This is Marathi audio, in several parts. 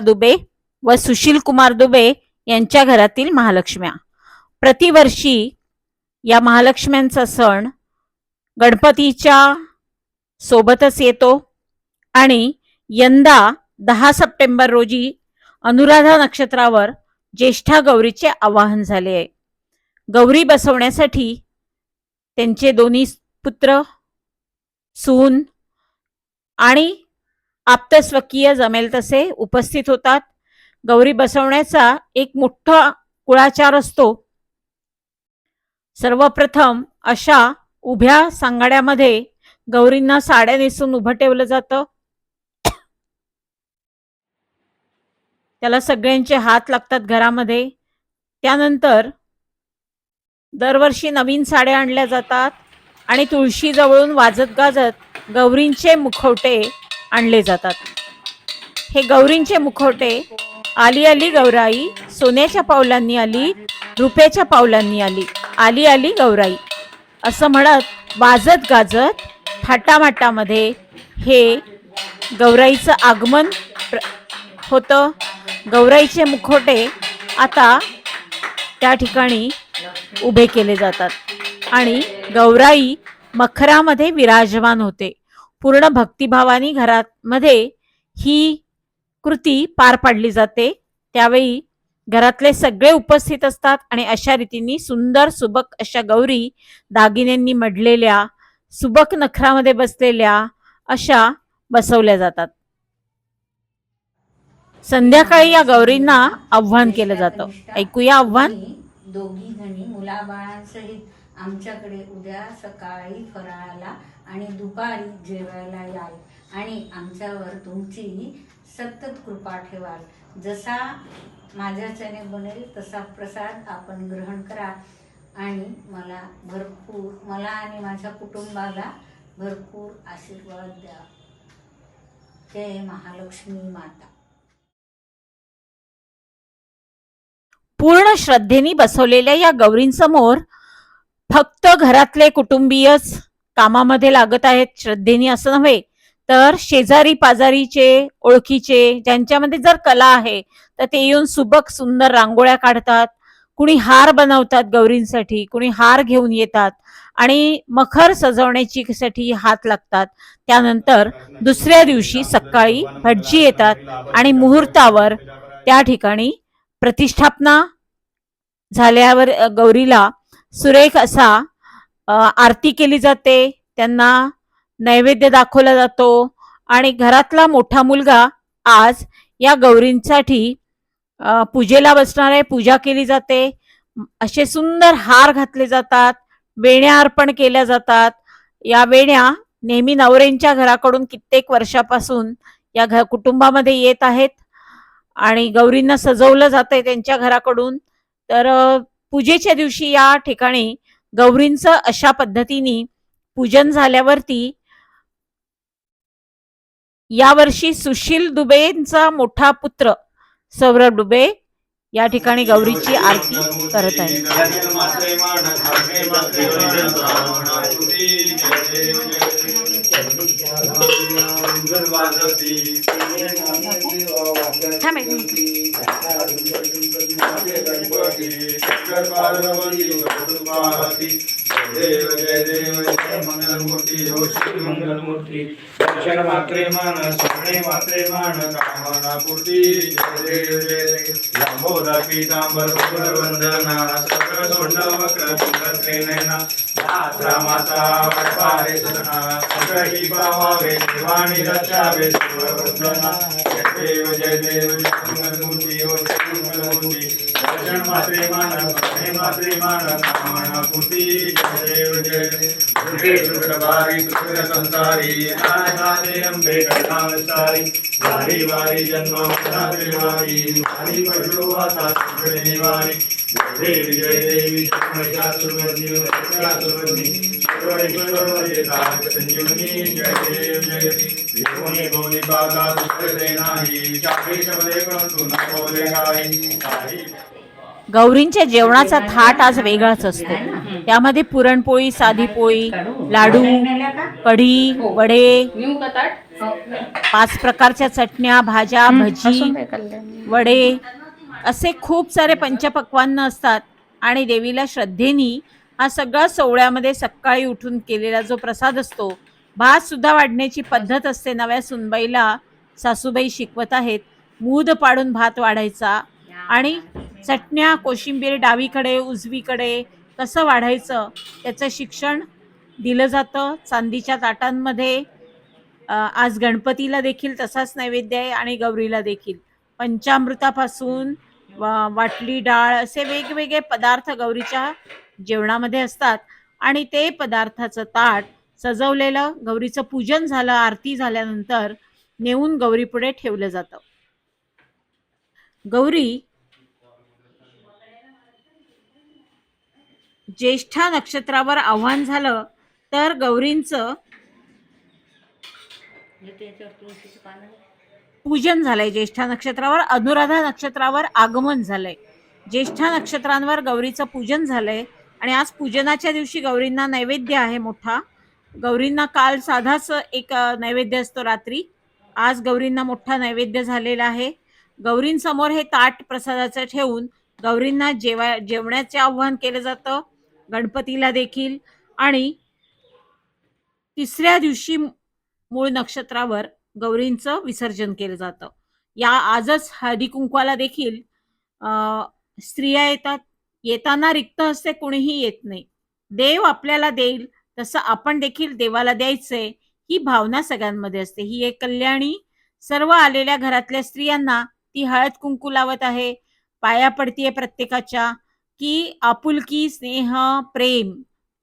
दुबे व सुशील कुमार दुबे यांच्या घरातील महालक्ष्म्या. प्रतिवर्षी या महालक्ष्म्यांचा सण गणपतीच्या सोबतच येतो आणि यंदा दहा सप्टेंबर रोजी अनुराधा नक्षत्रावर ज्येष्ठा गौरीचे आवाहन झाले आहे. गौरी बसवण्यासाठी त्यांचे दोन्ही पुत्र सून आणि आप्तस्वकीय जमेल तसे उपस्थित होतात. गौरी बसवण्याचा एक मोठा कुळाचार असतो. सर्वप्रथम अशा उभ्या सांगाड्यामध्ये गौरींना साड्या नेसून उभं ठेवलं जातं. त्याला सगळ्यांचे हात लागतात घरामध्ये. त्यानंतर दरवर्षी नवीन साड्या आणल्या जातात आणि तुळशी जवळून वाजत गाजत गौरींचे मुखवटे आणले जातात. हे गौरींचे मुखवटे आली आली गौराई सोन्याच्या पावलांनी आली रुपयाच्या पावलांनी आली आली आली गौराई. असं म्हणत वाजत गाजत थाटामाटामध्ये हे गौराईचं आगमन प्र- होतं. गौराईचे मुखवटे आता त्या ठिकाणी उभे केले जातात. आणि गौराई मखरामध्ये विराजमान होते. पूर्ण भक्तिभावानी घरामध्ये ही कृती पार पाडली जाते. त्यावेळी घरातले सगळे उपस्थित असतात आणि अशा रीतीने सुंदर सुबक अशा गौरी दागिन्यांनी मडलेल्या सुबक नखरामध्ये बसलेल्या अशा बसवल्या जातात. संध्याकाळी या गौरींना आव्हान केलं जातं. ऐकूया आव्हान. दोघी जणी मुलाबाळांसहित आमच्याकडे उद्या सकाळी फराळाला आणि दुपारी जेवायला याल. आणि आमच्यावर तुमची सतत कृपा ठेवाल. जसा माझ्याच्याने बनेल तसा प्रसाद आपण ग्रहण करा. आणि मला भरपूर मला आणि माझ्या कुटुंबाला भरपूर आशीर्वाद द्या. जय महालक्ष्मी माता. पूर्ण श्रद्धेने बसवलेल्या या गौरींसमोर फक्त घरातले कुटुंबीयच कामामध्ये लागत आहेत श्रद्धेने असं नव्हे तर शेजारी पाजारीचे ओळखीचे ज्यांच्यामध्ये जर कला आहे तर ते येऊन सुबक सुंदर रांगोळ्या काढतात कुणी हार बनवतात गौरींसाठी कुणी हार घेऊन येतात आणि मखर सजवण्याची साठी हात लागतात. त्यानंतर दुसऱ्या दिवशी सकाळी भटजी येतात आणि मुहूर्तावर त्या ठिकाणी प्रतिष्ठापना झाल्यावर गौरीला सुरेख असा आरती केली जाते. त्यांना नैवेद्य दाखवला जातो. आणि घरातला मोठा मुलगा आज या गौरींसाठी पूजेला बसणार आहे पूजा केली जाते. असे सुंदर हार घातले जातात. वेण्या अर्पण केल्या जातात. या वेण्या नेहमी नवऱ्यांच्या घराकडून कित्येक वर्षापासून या घ कुटुंबामध्ये येत आहेत. आणि गौरींना सजवलं जातंय त्यांच्या घराकडून. तर पूजेच्या दिवशी या ठिकाणी गौरींचं अशा पद्धतीने पूजन झाल्यावरती यावर्षी सुशील दुबेंचा मोठा पुत्र सौरभ दुबे या ठिकाणी गौरीची आरती करत आहे थांब देव जय देव जय मंगलमूर्ती हो श्री मंगलमूर्ती अक्षर मात्रे मान सोने मात्रे मान कामना पूर्ती जय देव जय. देव पीतांबर सुंदर वंदना सकळ सोंड वक्र सुंदर नैना मात्रा माता वडपारे सदना ही पावावे देवाणी रक्षावे सर्व वंदना जय देव जय देव जय मंगलमूर्ती हो, जय श्री मंगलमूर्ती. दर्शन मात्रे मान सोने मात्रे मान कामना कुटी जय देव जय। देव दुर्गे दुर्गभारी दुर्ग संसारी नारायणे अंबे करुणावतारी। वारी वारी जन्म वारी वारी पडलो आता सगळे निवारी। जय देवी जय देवी महिषा सुरवती संजीवनी जय देव जय। देव बोली बागा दुसरे नाही। चाकरी शब्दे परंतु न बोले काही गौरींच्या जेवणाचा थाट आज वेगळाच असतो. त्यामध्ये पुरणपोळी साधी पोळी लाडू कढी वडे. नेऊ का ताट पाच प्रकारच्या चटण्या भाज्या भजी वडे. असे खूप सारे पंचपक्वान्न असतात. आणि देवीला श्रद्धेनी हा सगळा सोहळ्यामध्ये सकाळी उठून केलेला जो प्रसाद असतो भात सुद्धा वाढण्याची पद्धत असते नव्या सुनबाईला. सासूबाई शिकवत आहेत मूद पाडून भात वाढायचा. आणि चटण्या कोशिंबीर डावीकडे उजवीकडे कसं वाढायचं त्याचं शिक्षण दिलं जातं चांदीच्या ताटांमध्ये. आज गणपतीला देखील तसाच नैवेद्य आहे आणि गौरीला देखील. पंचामृतापासून वा- वाटली डाळ असे वेगवेगळे पदार्थ गौरीच्या जेवणामध्ये असतात. आणि ते पदार्थाचं ताट सजवलेलं गौरीचं पूजन झालं आरती झाल्यानंतर नेऊन गौरीपुढे ठेवलं जातं. गौरी ज्येष्ठा नक्षत्रावर आव्हान झालं तर गौरींचं पूजन झालंय. ज्येष्ठा नक्षत्रावर अनुराधा नक्षत्रावर आगमन झालंय. ज्येष्ठा नक्षत्रांवर गौरीचं पूजन झालंय. आणि आज पूजनाच्या दिवशी गौरींना नैवेद्य आहे मोठा. गौरींना काल साधाच एक नैवेद्य असतो रात्री. आज गौरींना मोठा नैवेद्य झालेला आहे. गौरींसमोर हे ताट प्रसादाचं ठेवून गौरींना जेवा जेवण्याचे आव्हान केलं जातं. गणपतीला देखील. आणि तिसऱ्या दिवशी मूळ नक्षत्रावर गौरींचं विसर्जन केलं जातं. या आजच हळदी कुंकवाला देखील स्त्रिया येतात. येताना रिक्त असते कोणीही येत नाही. देव आपल्याला देईल तसं आपण देखील देवाला द्यायचंय ही भावना सगळ्यांमध्ये असते. ही एक कल्याणी सर्व आलेल्या घरातल्या स्त्रियांना ती हळद कुंकू लावत आहे. पाया पडतीये प्रत्येकाच्या. की आपुलकी स्नेह प्रेम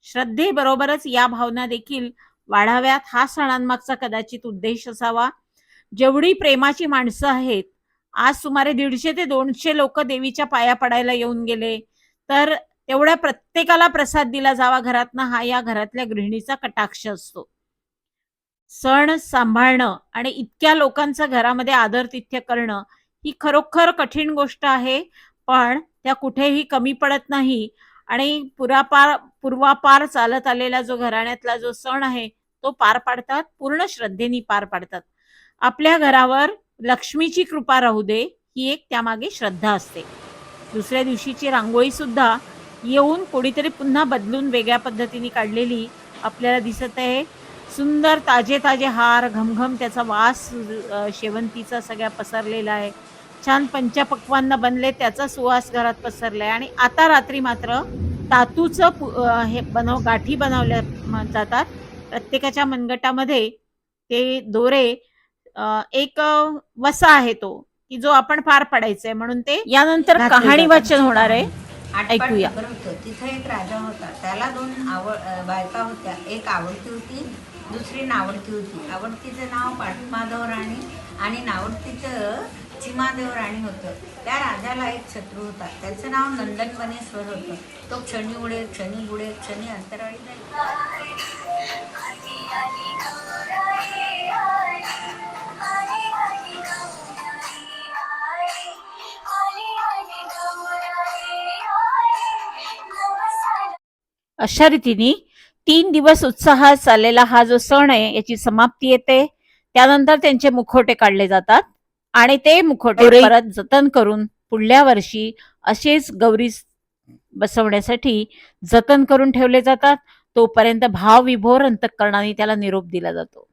श्रद्धेबरोबरच या भावना देखील वाढाव्यात. हा सणांमागचा कदाचित उद्देश असावा. जेवढी प्रेमाची माणसं आहेत आज सुमारे दीडशे ते दोनशे लोक देवीच्या पाया पडायला येऊन गेले तर तेवढ्या प्रत्येकाला प्रसाद दिला जावा घरातनं हा या घरातल्या गृहिणीचा कटाक्ष असतो. सण सांभाळणं आणि इतक्या लोकांचं घरामध्ये आदर तिथ्य करणं ही खरोखर कठीण गोष्ट आहे पण त्या कुठेही कमी पडत नाही. आणि पुरापार पूर्वापार चालत आलेला जो घराण्यातला जो सण आहे तो पार पाडतात पूर्ण श्रद्धेने पार पाडतात. आपल्या घरावर लक्ष्मीची कृपा राहू दे ही एक त्यामागे श्रद्धा असते. दुसऱ्या दिवशीची रांगोळी सुद्धा येऊन कोणीतरी पुन्हा बदलून वेगळ्या पद्धतीने काढलेली आपल्याला दिसत आहे. सुंदर ताजे ताजे हार घमघम त्याचा वास शेवंतीचा सगळ्या पसरलेला आहे. छान पंचपक्वान्न बनले त्याचा सुवास घरात पसरलाय. आणि आता रात्री मात्र तातूचं हे बनव गाठी बनवल्या जातात. प्रत्येकाच्या मनगटामध्ये ते दोरे एक वसा आहे तो की जो आपण पार पाडायचा आहे म्हणून ते यानंतर कहाणी. वाचन होणार आहे. ऐकूया. तिथे एक राजा होता. त्याला दोन आवड बायका होत्या. एक आवडती होती दुसरी नावडती होती. आवडतीचं नाव पाटमाधव राणी आणि नावडतीचं चिमादेव राणी होतं. त्या राजाला एक शत्रू होता. त्याचं नाव नंदनवनेश्वर होतं. तो क्षणी उडे क्षणी बुडे क्षणी अंतराळी अशा रीतीने तीन दिवस उत्साहात चाललेला हा जो सण आहे याची समाप्ती येते. त्यानंतर त्यांचे मुखोटे काढले जातात. आणि ते मुखोटे परत जतन करून पुढल्या वर्षी असेच गौरी बसवण्यासाठी जतन करून ठेवले जातात. तोपर्यंत भावविभोर अंतकरणाने त्याला निरोप दिला जातो.